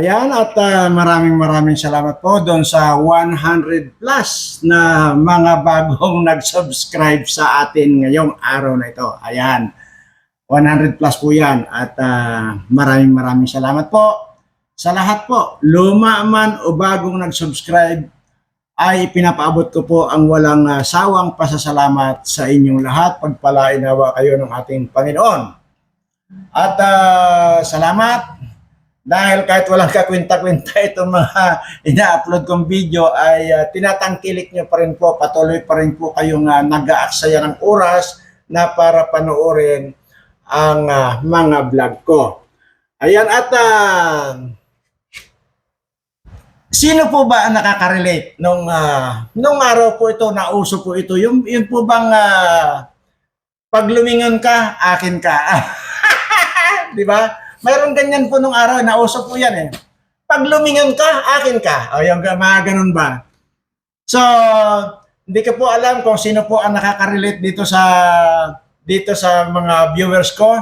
Ayan, at ah, maraming maraming salamat po doon sa 100 plus na mga bagong nag-subscribe sa atin ngayong araw na ito. Ayan, 100 plus po yan. At ah, maraming maraming salamat po sa lahat po. Luma man o bagong nag-subscribe, ay pinapaabot ko po ang walang ah, sawang pasasalamat sa inyong lahat. Pagpalain nawa kayo ng ating Panginoon. At ah, salamat dahil kahit walang kakwenta-kwenta itong mga ina-upload kong video ay ah, tinatangkilik nyo pa rin po, patuloy pa rin po kayong uh, nag-aaksaya ng oras na para panoorin ang ah, mga vlog ko. Ayan at ah, sino po ba ang nakaka-relate nung ah, nung araw po ito, nauso po ito, yung, yung po bang ah, pag lumingon ka, akin ka. Di ba? Mayroon ganyan po nung araw, nauso po yan eh. Pag lumingon ka, akin ka. O yung mga ganun ba? So, hindi ko po alam kung sino po ang nakaka-relate dito sa dito sa mga viewers ko.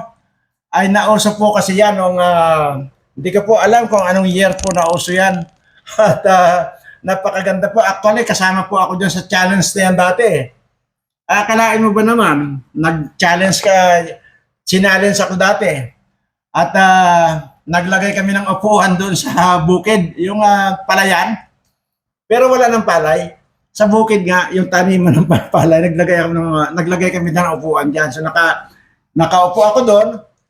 Ay nauso po kasi yan nung ah, hindi ko po alam kung anong year po nauso yan. At ah, napakaganda po. Actually, kasama po ako dyan sa challenge na yan dati eh. Akalain mo ba naman, nag-challenge ka, sinallenge ako dati. At ah, naglagay kami ng upuan doon sa bukid, yung ah, palayan. Pero wala ng palay. Sa bukid nga, yung taniman ng palay, naglagay, ako ng, mga- naglagay kami ng upuan diyan. So naka, nakaupo ako doon.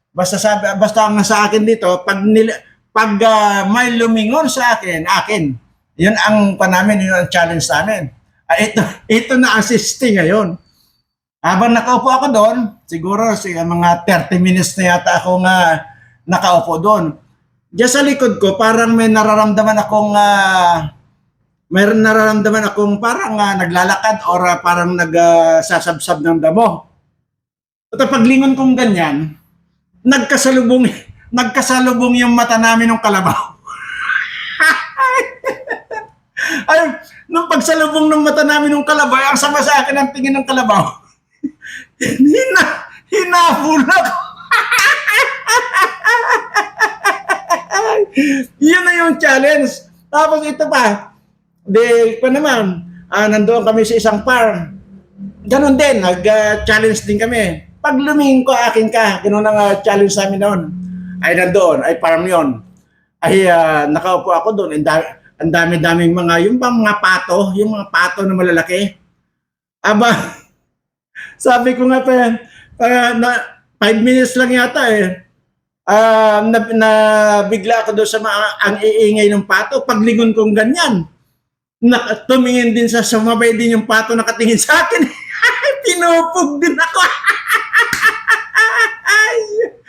Basta sabi, basta ang nasa akin dito, pag nil, pag ah, may lumingon sa akin, akin. Yun ang pa namin, yun ang challenge namin. Ah, ito, ito na assisting ngayon. Habang nakaupo ako doon, siguro si mga 30 minutes na yata ako nga nakaupo doon. Diyan sa likod ko, parang may nararamdaman akong ah, mayroon nararamdaman akong parang ah, naglalakad or ah, parang nagsasabsab ng damo. At paglingon kong ganyan, nagkasalubong nagkasalubong yung mata namin ng kalabaw. Ay, nung pagsalubong ng mata namin ng kalabaw, ang sama sa akin ang tingin ng kalabaw. Hina, hinabol. Yun na yung challenge. Tapos ito pa, di pa naman, ah, nandoon kami sa isang farm. Ganon din, nag-challenge din kami. Pag lumingin ko, akin ka. Ganon ang ah, challenge namin noon. Ay nandoon, ay farm yon. Ay ah, nakaupo ako doon. Ang da- ang dami-daming mga, yung bang mga pato, yung mga pato na malalaki. Aba, sabi ko nga pa, ah, na, five minutes lang yata eh. Ah, na, na bigla ako doon sa mga, ang iingay ng pato. Paglingon kong ganyan, na, tumingin din sa sumabay din yung pato nakatingin sa akin. Pinupog din ako.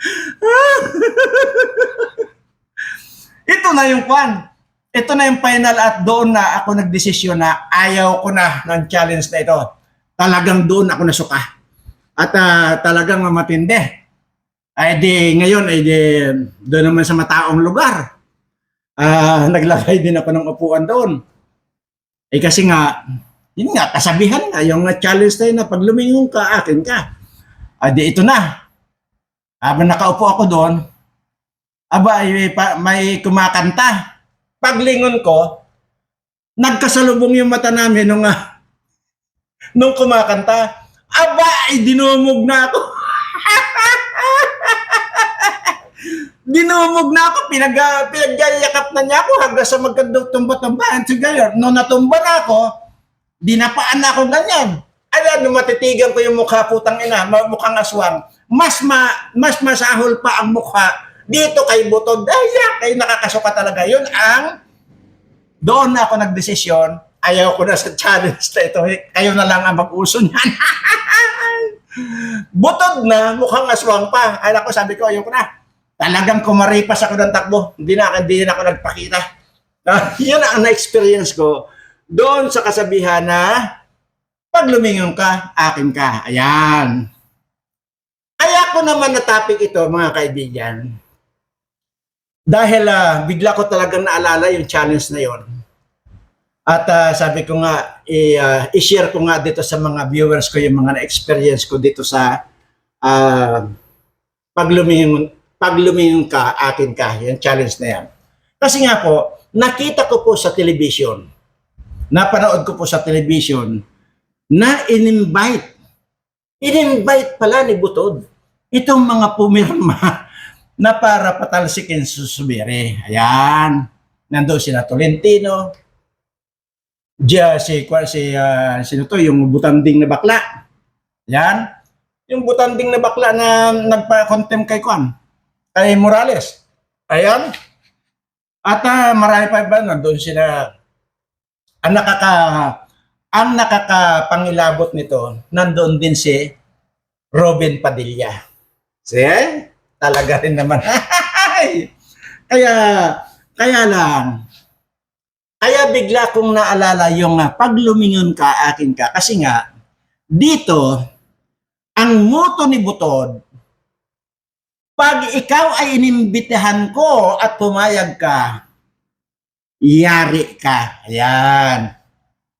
Ito na yung kwan. Ito na yung final at doon na ako nagdesisyon na ayaw ko na ng challenge na ito. Talagang doon ako nasuka. At ah, talagang matindi. Ay di ngayon ay di doon naman sa mataong lugar. Ah, naglagay din ako ng upuan doon. Eh kasi nga, yun nga, kasabihan nga, yung uh, challenge yun na pag lumingon ka, akin ka. Ah, di ito na. Habang nakaupo ako doon, aba, may, may kumakanta. Paglingon ko, nagkasalubong yung mata namin nung, ah, nung kumakanta. Aba, ay dinumog na ako. Dinumog na ako, pinag, pinagyayakap na niya ako hanggang sa magkatumba-tumbahan. So, ganyan, nung natumba na ako, dinapaan na ako ganyan. Alam, nung matitigan ko yung mukha putang ina, mukhang aswang, mas ma, mas masahol pa ang mukha dito kay Butod. Ay, ay nakakasuka talaga. Yun ang, doon na ako nagdesisyon, ayaw ko na sa challenge na ito. Kayo na lang ang mag-uso niyan. Butod na, mukhang aswang pa. Ay, ako, sabi ko, ayaw ko na. Talagang kumaripas ako ng takbo. Hindi na, hindi na ako nagpakita. Ah, yun ang na-experience ko doon sa kasabihan na pag lumingon ka, akin ka. Ayan. Kaya ko naman na topic ito, mga kaibigan. Dahil ah, bigla ko talagang naalala yung challenge na yon. At ah, sabi ko nga, i- ah, i-share ko nga dito sa mga viewers ko yung mga na-experience ko dito sa ah, pag lumingon, pag lumingon ka, akin ka. Yung challenge na yan. Kasi nga po, nakita ko po sa television, napanood ko po sa television, na in-invite, in-invite pala ni Butod, itong mga pumirma na para patalsikin si Subiri. Ayan. Nandoon si Tolentino, Diya si si ah, sino to yung butanding na bakla. Yan. Yung butanding na bakla na nagpa-contempt kay Kwan. Kay Morales. Ayan. At ah, marami pa ba nandoon sila ang nakaka ang nakakapangilabot nito nandoon din si Robin Padilla. See? Talaga rin naman. kaya kaya lang kaya bigla kong naalala yung uh, pag lumingon ka, akin ka. Kasi nga, dito, ang moto ni Butod, pag ikaw ay inimbitahan ko at pumayag ka, yari ka. Ayan.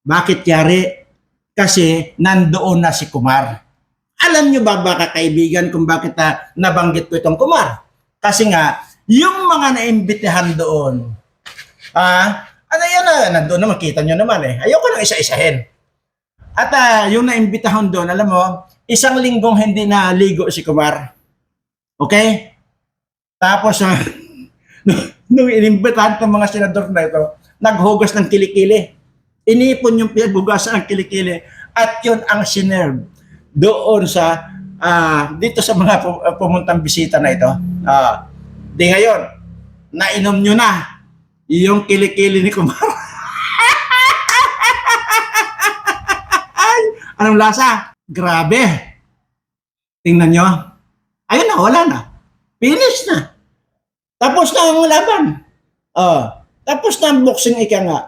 Bakit yari? Kasi nandoon na si Kumar. Alam nyo ba baka kaibigan kung bakit na nabanggit ko itong Kumar? Kasi nga, yung mga naimbitahan doon, ah, ano yan na, nandun na makita nyo naman eh. Ayoko nang isa-isahin. At ah, yung naimbitahon doon, alam mo, isang linggong hindi na ligo si Kumar. Okay? Tapos, uh, nung inimbitahan ng mga senador na ito, naghugas ng kilikili. Inipon yung pinaghugasan ng kilikili at yun ang sinerve doon sa ah, dito sa mga ah, pumuntang bisita na ito. Ah, di ngayon, nainom nyo na yung kilikili ni Kumar. Anong lasa? Grabe. Tingnan nyo. Ayun na, wala na. Finish na. Tapos na ang laban. Oh, tapos na ang boxing ika nga.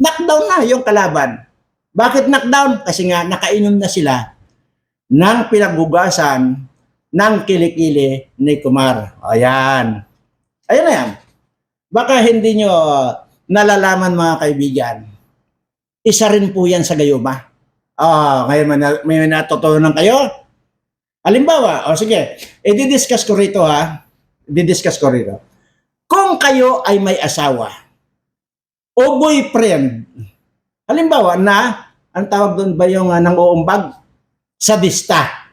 Knockdown na yung kalaban. Bakit knockdown? Kasi nga nakainom na sila ng pinagbugasan ng kilikili ni Kumar. Ayan. Ayan na yan. Baka hindi nyo nalalaman mga kaibigan. Isa rin po yan sa gayuma. Ah, ngayon may, may natutunan kayo? Halimbawa, o sige, i-discuss ko rito ha. I-discuss ko rito. Kung kayo ay may asawa o boyfriend, halimbawa na, ang tawag doon ba yung uh, nang-uumbag? Sadista.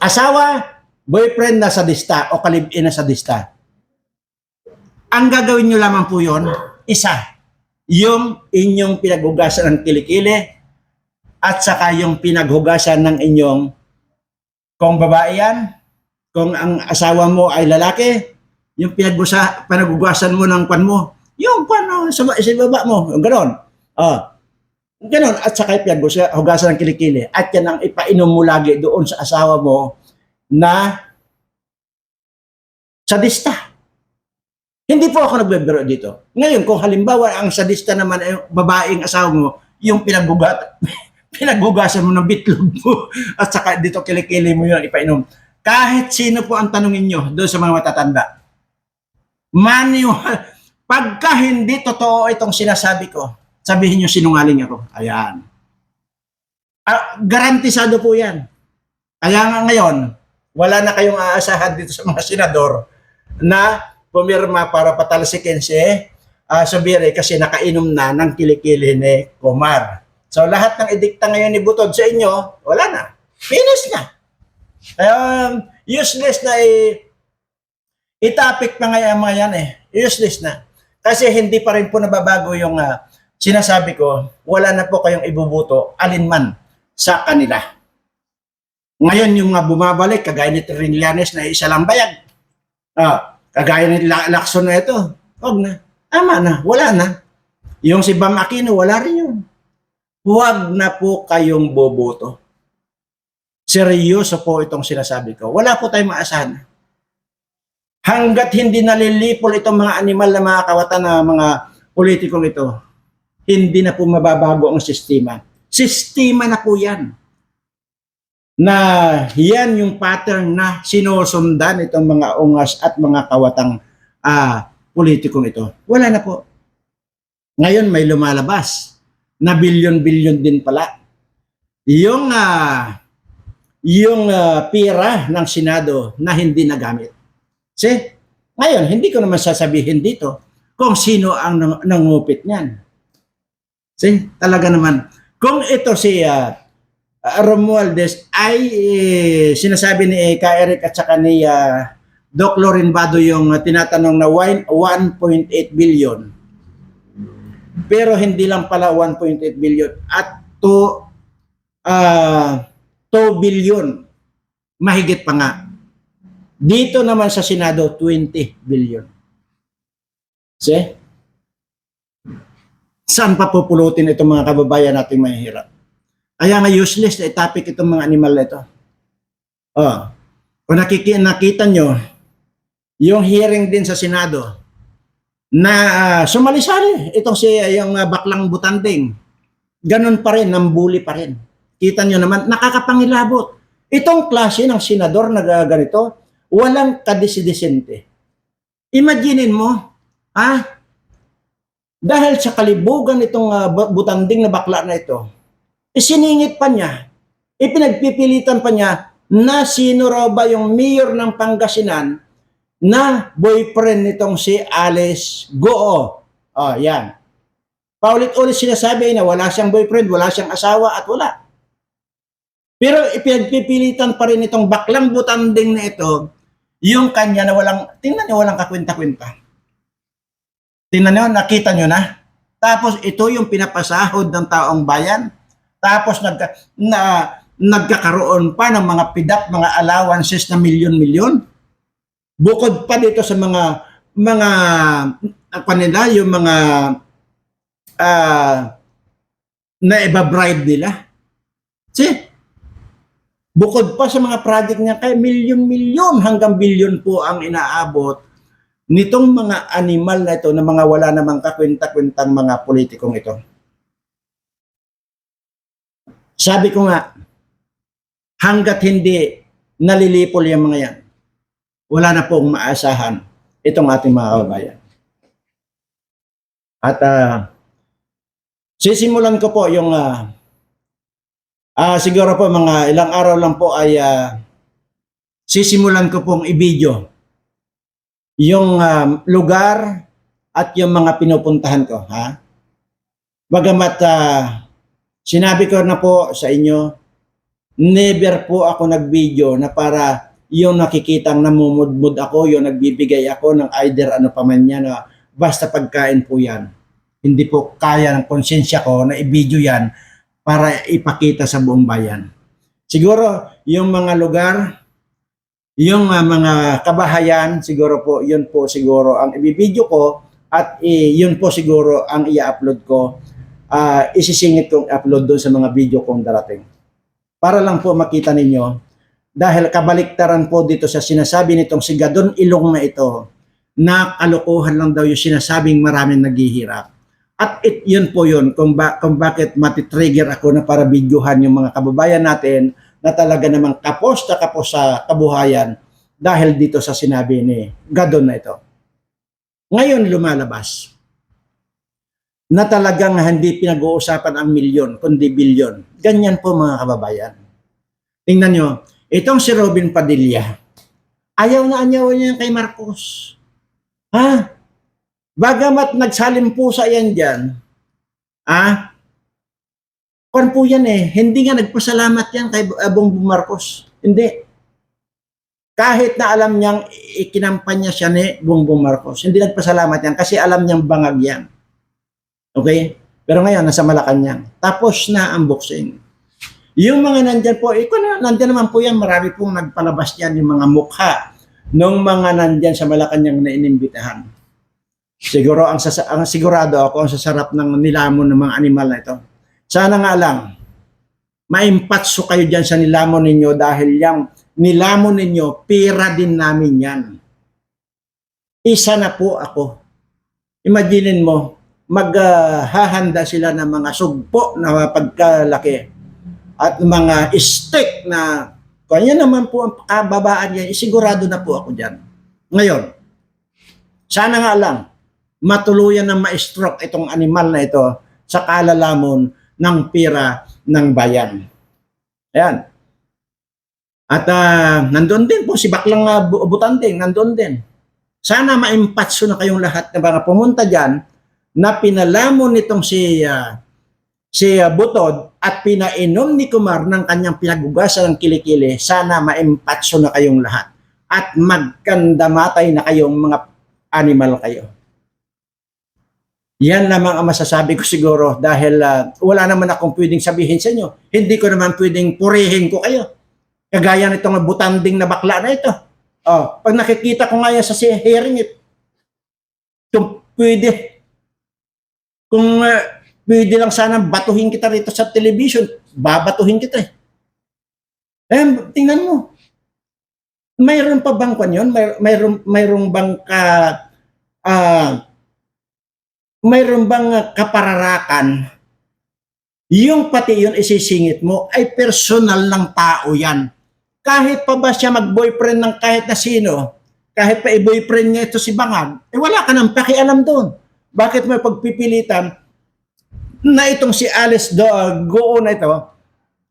Asawa, boyfriend na sadista o kalibin na sadista. Ang gagawin nyo lamang po yun, isa, yung inyong pinaghugasan ng kilikili at saka yung pinaghugasan ng inyong kung babae yan, kung ang asawa mo ay lalaki, yung pinagbusa, pinaghugasan mo ng kwan mo, yung kwan oh, sa, sa baba mo, ganon. Oh, ganon. At saka pinaghugasan ng kilikili. At yan ang ipainom mo lagi doon sa asawa mo na sadista. Hindi po ako nagbebiro dito. Ngayon, kung halimbawa ang sadista naman ay babaeng asawa mo, yung pinagbugat, pinagbugasan mo ng bitlog mo at saka dito kilikili mo yun ipainom. Kahit sino po ang tanungin nyo doon sa mga matatanda. Maniwala. Pagka hindi totoo itong sinasabi ko, sabihin nyo sinungaling ako. Ayan. Ah, garantisado po yan. Kaya nga ngayon, wala na kayong aasahan dito sa mga senador na pumirma para patalsikin si uh, Subiri kasi nakainom na ng kilikili ni Kumar. So lahat ng edikta ngayon ni Butod sa inyo, wala na. Finish na. Um, useless na i itapik pa nga yung mga yan eh. Useless na. Kasi hindi pa rin po nababago yung ah, sinasabi ko, wala na po kayong ibubuto alinman sa kanila. Ngayon yung mga bumabalik, kagaya ni Trillanes na isa lang bayag. Ah, kagaya ni La- Lacson na ito, wag na. Tama na, wala na. Yung si Bam Aquino, wala rin yun. Huwag na po kayong boboto. Seryoso po itong sinasabi ko. Wala po tayong maasahan. Hanggat hindi nalilipol itong mga animal na mga kawatan na mga politikong ito, hindi na po mababago ang sistema. Sistema na po yan. Na yan yung pattern na sinusundan itong mga ungas at mga kawatang ah, politikong ito. Wala na po. Ngayon may lumalabas na bilyon-bilyon din pala. Yung ah, yung ah, pira ng Senado na hindi nagamit. See? Ngayon, hindi ko naman sasabihin dito, kung sino ang nang- nangupit niyan. See, talaga naman. Kung ito si ah, Romualdez ay eh, sinasabi ni eh, Ka Eric at saka ni ah, Doc Lorin Bado yung tinatanong na wine- 1.8 billion. Pero hindi lang pala 1.8 billion at 2 ah 2 billion. Mahigit pa nga. Dito naman sa Senado 20 billion. See? Saan pa pupulutin itong mga kababayan nating mahihirap? Kaya nga useless na topic itong mga animal na ito. Oh. Kung nakiki nakita nyo, yung hearing din sa Senado, na ah, sumali-sali itong si ah, yung ah, baklang butanding. Ganun pa rin, nambuli pa rin. Kita nyo naman, nakakapangilabot. Itong klase ng senador na ga- ganito, walang kadisidesente. Imaginin mo, ha? Dahil sa kalibugan itong bu- butanding na bakla na ito, isiningit pa niya, ipinagpipilitan pa niya na sino raw ba yung mayor ng Pangasinan na boyfriend nitong si Alice Goo. Oh, yan. Paulit-ulit sinasabi na wala siyang boyfriend, wala siyang asawa at wala. Pero ipinagpipilitan pa rin itong baklang butanding na ito, yung kanya na walang, tingnan niyo, walang kakwenta-kwenta. Tingnan niyo, nakita niyo na. Tapos ito yung pinapasahod ng taong bayan. Tapos nagka, na, nagkakaroon pa ng mga pidap, mga allowances na milyon-milyon. Bukod pa dito sa mga mga apa nila, yung mga ah na iba-bribe nila. See? Bukod pa sa mga project niya, kaya milyon-milyon hanggang bilyon po ang inaabot nitong mga animal na ito na mga wala namang kakwenta-kwentang mga politikong ito. Sabi ko nga, hanggat hindi nalilipol yung mga yan, wala na pong maasahan itong ating mga kababayan. At ah, sisimulan ko po yung ah, ah, siguro po mga ilang araw lang po ay ah, sisimulan ko pong i-video yung ah, lugar at yung mga pinupuntahan ko, ha? Bagamat ah, sinabi ko na po sa inyo, never po ako nag-video na para yung nakikitang namumudmud ako, yung nagbibigay ako ng either ano pa man yan, na basta pagkain po yan. Hindi po kaya ng konsensya ko na i-video yan para ipakita sa buong bayan. Siguro, yung mga lugar, yung ah, mga kabahayan, siguro po, yun po siguro ang ibibideo ko at eh, yun po siguro ang i-upload ko. ah isisingit kong upload doon sa mga video kong darating. Para lang po makita ninyo, dahil kabaliktaran po dito sa sinasabi nitong si Gadon Ilong na ito, na kalokohan lang daw yung sinasabing maraming naghihirap. At it, yun po yun kung, ba, kung bakit matitrigger ako na para videohan yung mga kababayan natin na talaga namang kapos na kapos sa kabuhayan dahil dito sa sinabi ni Gadon na ito. Ngayon lumalabas na talagang hindi pinag-uusapan ang milyon, kundi bilyon. Ganyan po mga kababayan. Tingnan nyo, itong si Robin Padilla, ayaw na anyaw niya kay Marcos. Ha? Bagamat nagsalimpusa yan dyan, ha? Kwan po yan eh, hindi nga nagpasalamat yan kay uh, Bongbong Marcos. Hindi. Kahit na alam niyang ikinampanya siya ni Bongbong Marcos, hindi nagpasalamat yan kasi alam niyang bangag yan. Okay? Pero ngayon, nasa Malacanang. Tapos na ang boxing. Yung mga nandyan po, ikaw na, nandyan naman po yan, marami pong nagpalabas yan, yung mga mukha ng mga nandyan sa Malacanang na inimbitahan. Siguro, ang, sasa- ang sigurado ako, ang sasarap ng nilamon ng mga animal na ito. Sana nga lang, maimpatso kayo dyan sa nilamon ninyo dahil yung nilamon ninyo, pira din namin yan. Isa na po ako. Imaginin mo, maghahanda sila ng mga sugpo na pagkalaki at mga stick na kanya naman po ang kababaan niya, isigurado na po ako dyan. Ngayon, sana nga lang, matuluyan na ma-stroke itong animal na ito sa kalalamon ng pira ng bayan. Ayan. At ah, nandun din po si Baklang uh, Butanding, nandun din Sana maimpatso na kayong lahat na mga pumunta dyan na pinalamon nitong si ah, si Butod at pinainom ni Kumar ng kanyang pinagugasan ng kilikili. Sana maimpatso na kayong lahat at magkandamatay na kayong mga animal kayo. Yan lamang ang masasabi ko siguro dahil ah, wala naman akong pwedeng sabihin sa inyo. Hindi ko naman pwedeng purihin ko kayo. Kagaya nitong butanding na bakla na ito. Oh, pag nakikita ko nga yan sa hearing it, kung pwede, kung ah, pwede lang sana batuhin kita rito sa television, babatuhin kita eh. Eh, tingnan mo. Mayroon pa bang kwan yun? May, mayroon, mayroon bang ka, ah, mayroon bang kapararakan yung pati yun isisingit mo ay personal ng tao yan. Kahit pa ba siya mag-boyfriend ng kahit na sino, kahit pa i-boyfriend niya ito si Bangag, eh wala ka nang pakialam doon. Bakit may pagpipilitan na itong si Alice Do, Goo na ito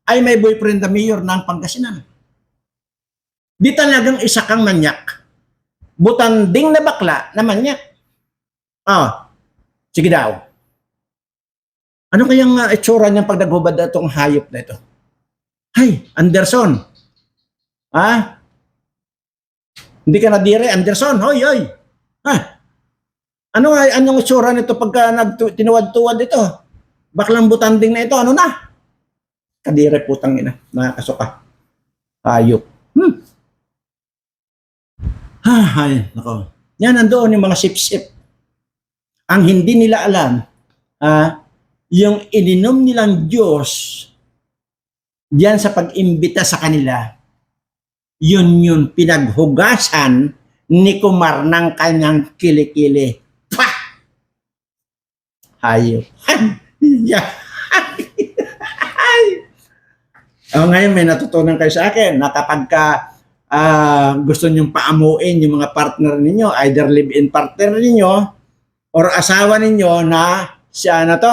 ay may boyfriend na mayor ng Pangasinan? Di talagang isa kang manyak. Butanding na bakla na manyak. Ah, sige daw. Ano kayang uh, itsura niyang pag naghubad na itong hayop na ito? Hay, Anderson. Ha? Hindi ka nadire, Anderson. Hoy, hoy. Ha? Ano nga, anong itsura nito pagka nagtu- tinuwad-tuwad ito? Baklang butanding na ito, ano na? Kadire putang ina, nakakasuka. Hayop. Hmm. Ah, ay, nako. Yan, nandoon yung mga sip-sip. Ang hindi nila alam, ah, yung ininom nilang Diyos diyan sa pag-imbita sa kanila, yun yun pinaghugasan ni Kumar ng kanyang kilikili. Pa! Hayop. Yeah. oh, ngayon may natutunan kayo sa akin na kapag ka ah, gusto nyong paamuin yung mga partner ninyo, either live-in partner ninyo or asawa ninyo na siya na to,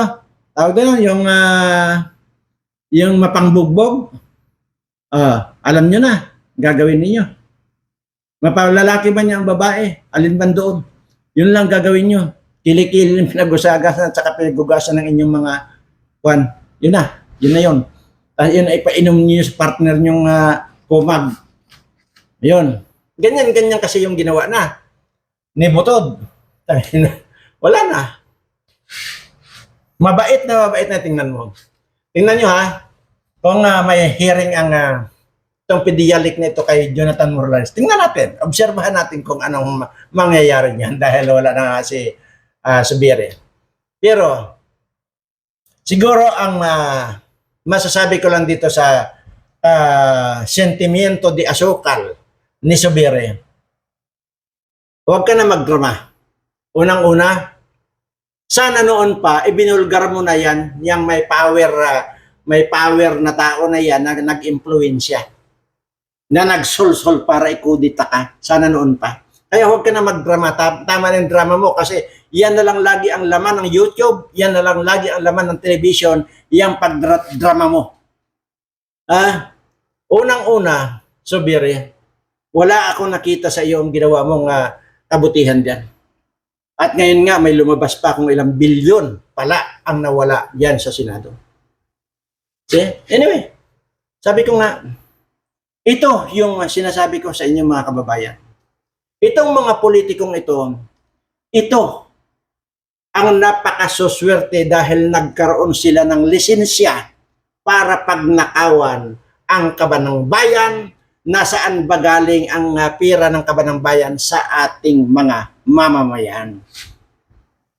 tawag doon yung ah, yung mapangbugbog. Ah, alam nyo na, gagawin ninyo. Mapalalaki ba niya ang babae? Alin ba doon? Yun lang gagawin nyo. Kilikili ng pinag-usagasan at saka pinagugasan ng inyong mga kwan. Yun na. Yun na yun. Ah, yun ay painom niyo sa partner nyong uh, kumag. Yun. Ganyan-ganyan kasi yung ginawa na. Ni Butod. Wala na. Mabait na mabait na tingnan mo. Tingnan nyo ha. Kung ah, may hearing ang uh, itong pedialik na ito kay Jonathan Morales. Tingnan natin. Obserbahan natin kung anong ma- mangyayari niyan dahil wala na nga si uh, Subire. Pero siguro ang ah, masasabi ko lang dito sa ah, sentimiento di asukal ni Subire. Huwag ka na magdrama. Unang-una, sana noon pa ibinulgar mo na yan, yang may power ah, may power na tao na yan na nag-impluwensya na nagsulsol para ikudita ka. Sana noon pa. Kaya huwag ka na magdrama. Ta- Tama na yung drama mo kasi yan na lang lagi ang laman ng YouTube, yan na lang lagi ang laman ng television, yung pagdrama mo. Ah, unang-una, Subiri, wala akong nakita sa iyo ang ginawa mong ah, kabutihan diyan. At ngayon nga may lumabas pa kung ilang bilyon pala ang nawala diyan sa Senado. See? Anyway, sabi ko nga, ito yung sinasabi ko sa inyo mga kababayan. Itong mga politikong ito, ito ang napakasuswerte dahil nagkaroon sila ng lisensya para pagnakawan ang kabanang bayan, nasaan ba galing ang uh, pira ng kabanang bayan sa ating mga mamamayan.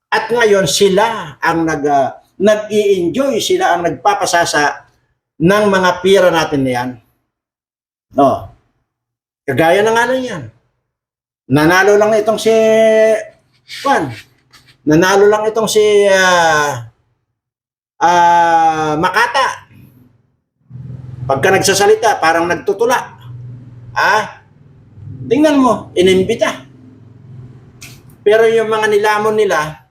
At ngayon sila ang nag uh, nag-i-enjoy, sila ang nagpapasasa ng mga pira natin na yan. Oh. Kagaya na nga lang yan. Nanalo lang itong si Juan. Nanalo lang itong si ah ah, Makata. Pagka nagsasalita, parang nagtutula. Ah, tingnan mo, inimbita. Pero yung mga nilamon nila,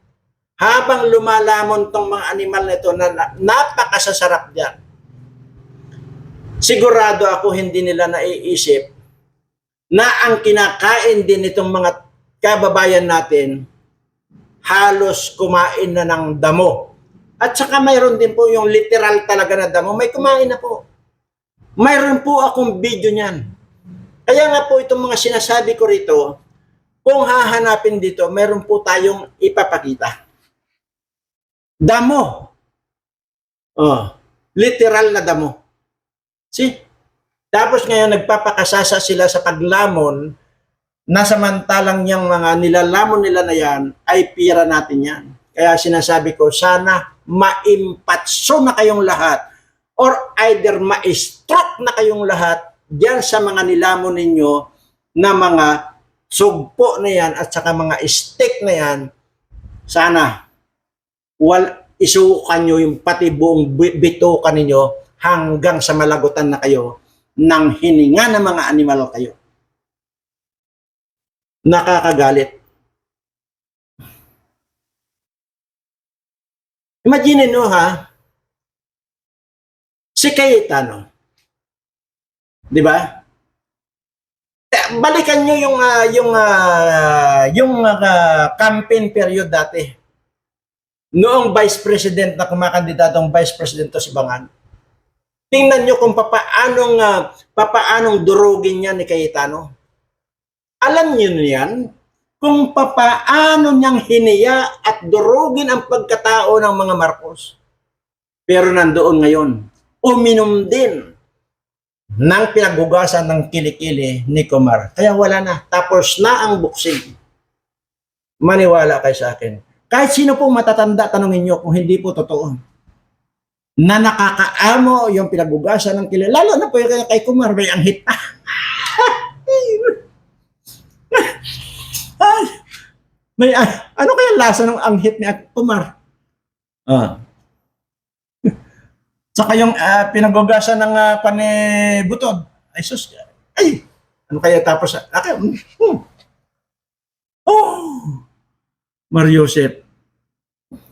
habang lumalamon tong mga animal na ito na, na napakasasarap diyan. Sigurado ako hindi nila naiisip na ang kinakain din itong mga kababayan natin halos kumain na ng damo. At saka mayroon din po yung literal talaga na damo, may kumain na po. Mayroon po akong video niyan. Kaya nga po itong mga sinasabi ko rito, kung hahanapin dito, meron po tayong ipapakita. Damo. Oh, literal na damo. See? Tapos ngayon nagpapakasasa sila sa paglamon na samantalang yung mga nilalamon nila na yan ay pira natin yan. Kaya sinasabi ko, sana maimpatso na kayong lahat or either ma-stroke na kayong lahat diyan sa mga nilamon ninyo na mga sugpo na yan at saka mga stick na yan, sana wal isukan nyo yung pati buong bi- bitukan ninyo hanggang sa malagutan na kayo ng hininga ng mga animal kayo. Nakakagalit. Imagine no ha, si Cayetano, di ba? Eh, Balikan nyo yung ah, yung ah, yung ah, campaign period dati. Noong vice president na kumakandidatong vice president to si Bangan. Tingnan nyo kung papaanong ah, papaanong durugin niya ni Cayetano. Alam niyo yan kung papaano niyang hiniya at durugin ang pagkatao ng mga Marcos. Pero nandoon ngayon, uminom din ng pinaghugasan ng kilikili ni Kumar. Kaya wala na. Tapos na ang buksing. Maniwala kayo sa akin. Kahit sino pong matatanda, tanongin nyo kung hindi po totoo. Na nakakaamo yung pinaghugasan ng kilikili. Lalo na po yung kay- kay Kumar, may anghit pa. May ah, ano kaya lasa ng anghit ni Kumar? Ah. Saka yung ah, pinagugasan ng uh, panibutod. Ay sus. Ay, ano kaya tapos? Okay. Hmm. Oh. Mario Joseph.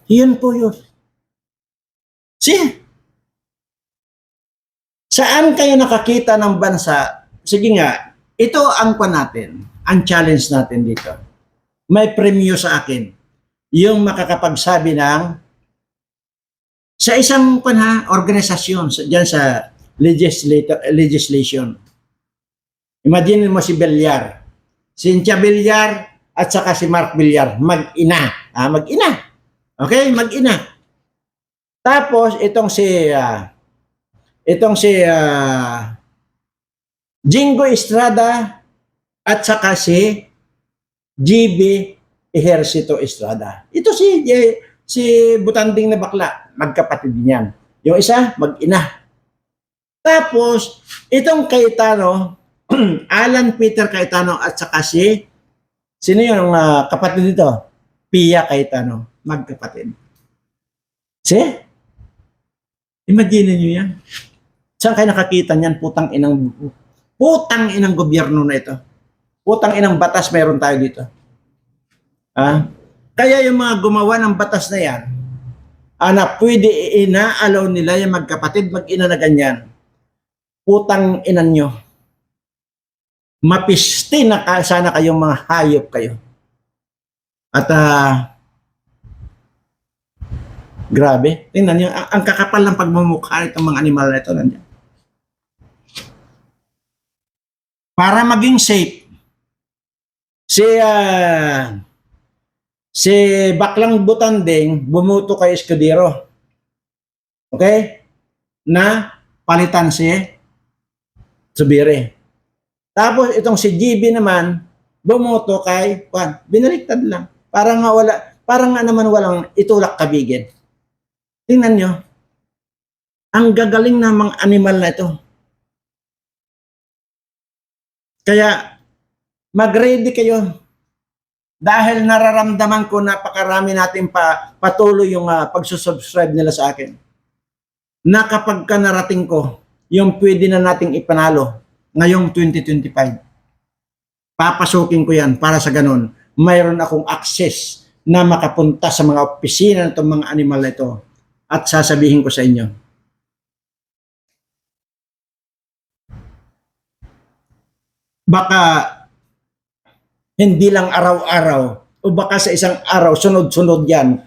Yan po yun. Si, saan kayo nakakita ng bansa? Sige nga, ito ang pa natin, ang challenge natin dito. May premyo sa akin. Yung makakapagsabi ng sa isang panha, organisasyon sa, dyan sa legislator, legislation. Imagine mo si Villar. Cynthia Villar at saka si Mark Villar. Mag-ina. Ah, mag-ina. Okay? Mag-ina. Tapos, itong si ah, itong si ah, Jingo Estrada at saka si GB Ejercito Estrada. Ito si eh, si Butanding na bakla, magkapatid niyan. Yung isa, mag-ina. Tapos, itong Cayetano, Alan Peter Cayetano at saka si, sino yung ah, kapatid dito? Pia Cayetano, magkapatid. See? Imagine nyo yan. Saan kayo nakakita niyan? Putang inang, putang inang gobyerno na ito. Putang inang batas meron tayo dito. Ah, kaya yung mga gumawa ng batas na yan, ana, pwede ina-allow nila yung magkapatid, mag-ina na ganyan. Putang inan nyo. Mapiste na ka, sana kayong mga hayop kayo. At ah, grabe, tingnan nyo, ang, ang kakapal ng pagmumukha itong mga animal na ito nandiyan. Para maging safe, si ah, si Baklang Butanding bumuto kay Escudero. Okay? Na palitan si Subire. Tapos itong si GB naman bumuto kay Juan. Binaliktad lang. Parang nga wala, parang nga naman walang itulak kabigin. Tingnan nyo. Ang gagaling ng mga animal na ito. Kaya mag-ready kayo dahil nararamdaman ko napakarami natin pa patuloy yung uh, pagsusubscribe nila sa akin. Na kapag ka narating ko, yung pwede na nating ipanalo ngayong 2025. Papasukin ko yan para sa ganun. Mayroon akong access na makapunta sa mga opisina ng mga animal ito at sasabihin ko sa inyo. Baka Hindi lang araw-araw o baka sa isang araw sunod-sunod yan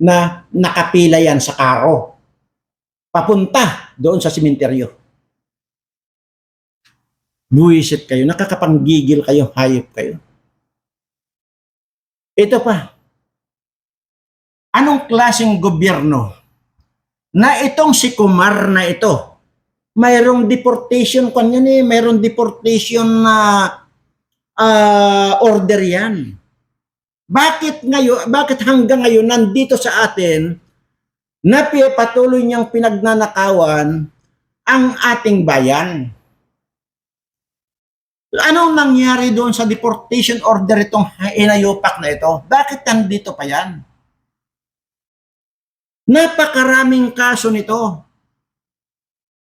na nakapila yan sa karo. Papunta doon sa simenteryo. Buwisit kayo, nakakapanggigil kayo, hayop kayo. Ito pa. Anong klaseng gobyerno na itong si Kumar na ito, mayroong deportation kanya ni, mayroong deportation na ah, order yan. Bakit ngayon, bakit hanggang ngayon nandito sa atin na patuloy niyang pinagnanakawan ang ating bayan? Anong nangyari doon sa deportation order itong inayupak na ito? Bakit nandito pa yan? Napakaraming kaso nito.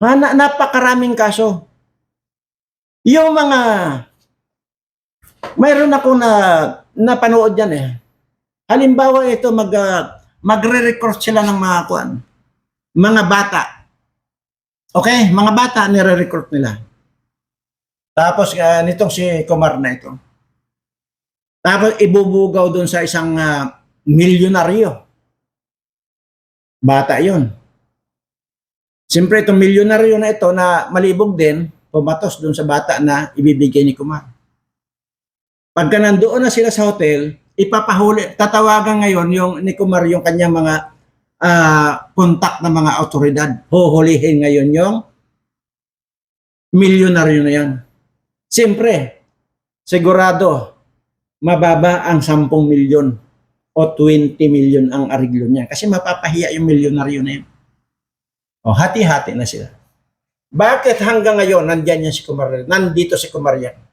Na, napakaraming kaso. Yung mga mayroon ako na napanood yan eh. Halimbawa ito mag ah, magre-record sila ng mga kuan, mga bata. Okay, mga bata nire-recruit nila. Tapos ah, nitong si Kumar na ito. Tapos ibubugaw doon sa isang ah, milyonaryo. Bata 'yon. Siyempre itong milyonaryo na ito na malibog din, pumatos doon sa bata na ibibigay ni Kumar. Pagka nandoon na sila sa hotel, ipapahuli, tatawagan ngayon yung ni Kumar yung kanyang mga ah, kontak ng mga otoridad. Huhulihin ngayon yung milyonaryo na yan. Siyempre, sigurado, mababa ang 10 milyon o 20 milyon ang ariglo niya. Kasi mapapahiya yung milyonaryo na yun. O, hati-hati na sila. Bakit hanggang ngayon nandyan yan si Kumar? Nandito si Kumar yan.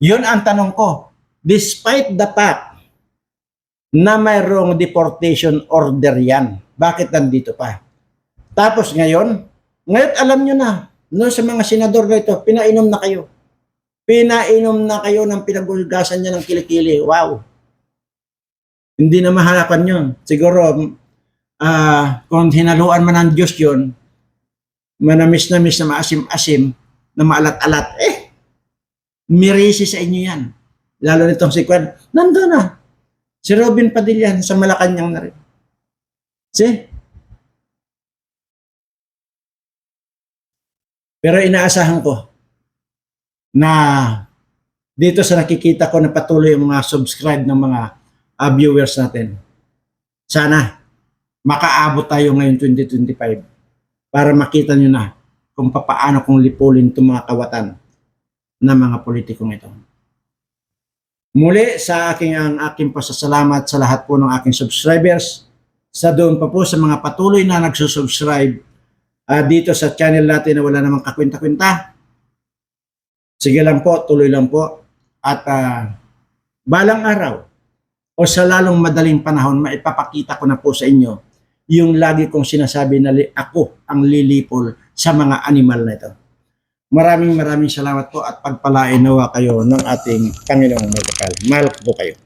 Yun ang tanong ko. Despite the fact na mayroong deportation order yan, bakit nandito pa? Tapos ngayon, ngayon alam nyo na, no, sa mga senador na ito, pinainom na kayo. Pinainom na kayo ng pinagulgasan niya ng kilikili. Wow. Hindi na mahalapan yun. Siguro, ah kung hinaluan man ng Diyos yun, manamis na miss na maasim-asim, na maalat-alat, eh, mirisi sa inyo yan. Lalo nitong si Kwan, nandun na. Si Robin Padilla sa Malacanang na rin. See? Pero inaasahan ko na dito sa nakikita ko na patuloy yung mga subscribe ng mga ah, viewers natin. Sana makaabot tayo ngayon 2025 para makita nyo na kung papaano kong lipulin itong mga kawatan ng mga politikong ito. Muli sa aking ang aking pasasalamat sa lahat po ng aking subscribers, sa doon pa po sa mga patuloy na nagsusubscribe ah, dito sa channel natin na wala namang kakwenta-kwenta. Sige lang po, tuloy lang po. At ah, balang araw o sa lalong madaling panahon, maipapakita ko na po sa inyo yung lagi kong sinasabi na ako ang lilipol sa mga animal na ito. Maraming maraming salamat po at pagpalain nawa kayo ng ating Panginoong Magkakal. Mahal ko po kayo.